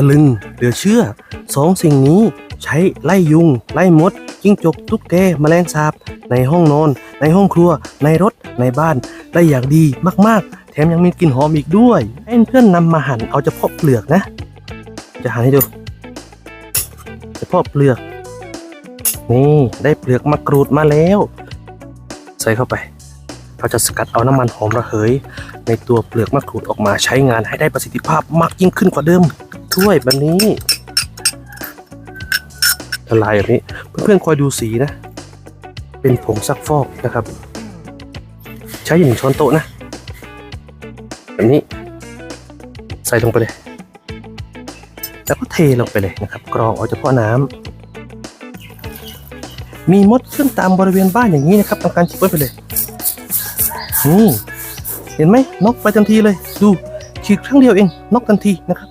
ะลึงเหลือเชื่อสองสิ่งนี้ใช้ไล่ยุง ไล่มด จิ้งจกตุ๊กแกแมลงสาบ ในห้องนอน ในห้องครัว ในรถ ในบ้าน ได้อย่างดีมากๆ แถมยังมีกลิ่นหอมอีกด้วยให้เพื่อนนำมาหั่นเอาเฉพาะเปลือกนะ จะหั่นให้ดูเฉพาะเปลือก นี่ได้เปลือกมะกรูดมาแล้ว ใส่เข้าไปเราจะสกัดเอาน้ำมันหอมระเหย ในตัวเปลือกมะกรูดออกมาใช้งานให้ได้ประสิทธิภาพมากยิ่งขึ้นกว่าเดิม ด้วยแบบนี้ละลายแบบนี้เพื่อนๆคอยดูสีนะ เป็นผงซักฟอกนะครับ ใช้อย่งช้อนโต๊ะนะแบบนี้ ใส่ลงไปเลย แล้วก็เทลงไปเลยนะครับ กรองเอาเฉพาะน้ำมีมดขึ้นตามบริเวณบ้านอย่างนี้นะครับทำการจิบไว้ไปเลยนี่เห็นไหมนกไปทันทีเลย ดูฉีดครั้งเดียวเองนกทันทีนะครับ